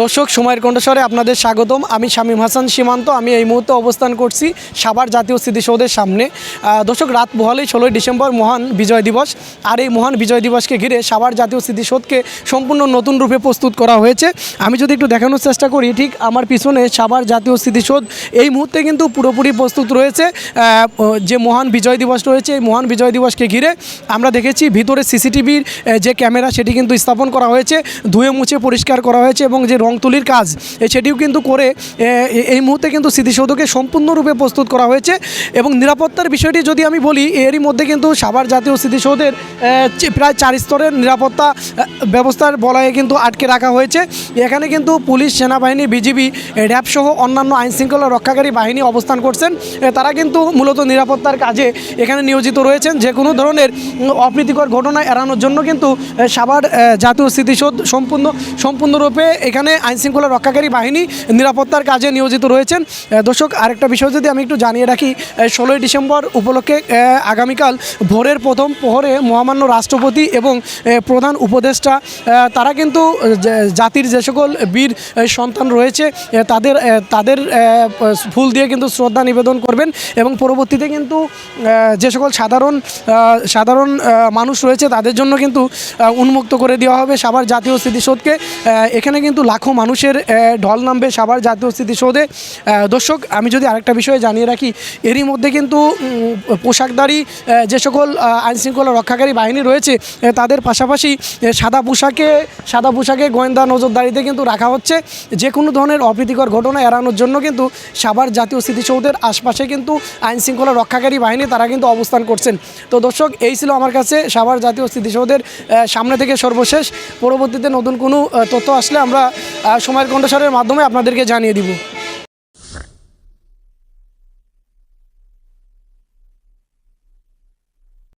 দর্শক, সময়ের কণ্ঠস্বরে আপনাদের স্বাগতম। আমি শামীম হাসান সীমান্ত, আমি এই মুহূর্তে অবস্থান করছি সাভার জাতীয় স্মৃতিসৌধের সামনে। দর্শক, রাত বহালেই ষোলোই ডিসেম্বর, মহান বিজয় দিবস। আর এই মহান বিজয় দিবসকে ঘিরে সাভার জাতীয় স্মৃতিসৌধকে সম্পূর্ণ নতুন রূপে প্রস্তুত করা হয়েছে। আমি যদি একটু দেখানোর চেষ্টা করি, ঠিক আমার পিছনে সাভার জাতীয় স্মৃতিসৌধ, এই মুহূর্তে কিন্তু পুরোপুরি প্রস্তুত রয়েছে। যে মহান বিজয় দিবস রয়েছে, এই মহান বিজয় দিবসকে ঘিরে আমরা দেখেছি ভিতরে সিসিটিভির যে ক্যামেরা, সেটি কিন্তু স্থাপন করা হয়েছে। ধুয়ে মুছে পরিষ্কার করা হয়েছে এবং যে রং তুলির কাজ সেটিও কিন্তু করে এই মুহূর্তে কিন্তু স্মৃতিসৌধকে সম্পূর্ণরূপে প্রস্তুত করা হয়েছে। এবং নিরাপত্তার বিষয়টি যদি আমি বলি, এরই মধ্যে কিন্তু সাভার জাতীয় স্মৃতিসৌধের প্রায় চার স্তরের নিরাপত্তা ব্যবস্থার বলয়ে কিন্তু আটকে রাখা হয়েছে। এখানে কিন্তু পুলিশ, সেনাবাহিনী, বিজিবি র্যাব সহ অন্যান্য আইন শৃঙ্খলা রক্ষাকারী বাহিনী অবস্থান করছেন। তারা কিন্তু মূলত নিরাপত্তার কাজে এখানে নিয়োজিত রয়েছেন। যে কোনো ধরনের অপ্রীতিকর ঘটনা এড়ানোর জন্য কিন্তু সাভার জাতীয় স্মৃতিসৌধ সম্পূর্ণ, সম্পূর্ণরূপে এখানে আইনশৃঙ্খলা রক্ষাকারী বাহিনী নিরাপত্তার কাজে নিয়োজিত রয়েছেন। দর্শক, আরেকটা বিষয় যদি আমি একটু জানিয়ে রাখি ষোলোই ডিসেম্বর উপলক্ষে আগামীকাল ভোরের প্রথম প্রহরে মহামান্য রাষ্ট্রপতি এবং প্রধান উপদেষ্টা তারা কিন্তু জাতির যে সকল বীর সন্তান রয়েছে তাদের তাদের ফুল দিয়ে কিন্তু শ্রদ্ধা নিবেদন করবেন এবং পরবর্তীতে কিন্তু যে সকল সাধারণ সাধারণ মানুষ রয়েছে, তাদের জন্য কিন্তু উন্মুক্ত করে দেওয়া হবে সাভার জাতীয় স্মৃতিসৌধকে। এখানে কিন্তু লাখো মানুষের ঢল নামবে সাভার জাতীয় স্মৃতিসৌধে। দর্শক আমি যদি আরেকটা বিষয়ে জানিয়ে রাখি এরই মধ্যে কিন্তু আহ, যে সকল আইনশৃঙ্খলা রক্ষাকারী বাহিনী রয়েছে তাদের পাশাপাশি সাদা পোশাকে সাদা পোশাকে গোয়েন্দা নজরদারিতে কিন্তু রাখা হচ্ছে। যে কোনো ধরনের অপ্রীতিকর ঘটনা এড়ানোর জন্য কিন্তু সাভার জাতীয় স্মৃতিসৌধের আশপাশে কিন্তু আইনশৃঙ্খলা রক্ষাকারী বাহিনী তারা কিন্তু অবস্থান করছেন। তো দর্শক এই ছিল আমার কাছে সাভার জাতীয় স্মৃতিসৌধের সামনে থেকে সর্বশেষ। পরবর্তীতে নতুন কোনো তথ্য আসলে আমরা সময়ের কণ্ঠস্বরের মাধ্যমে আপনাদেরকে জানিয়ে দিব।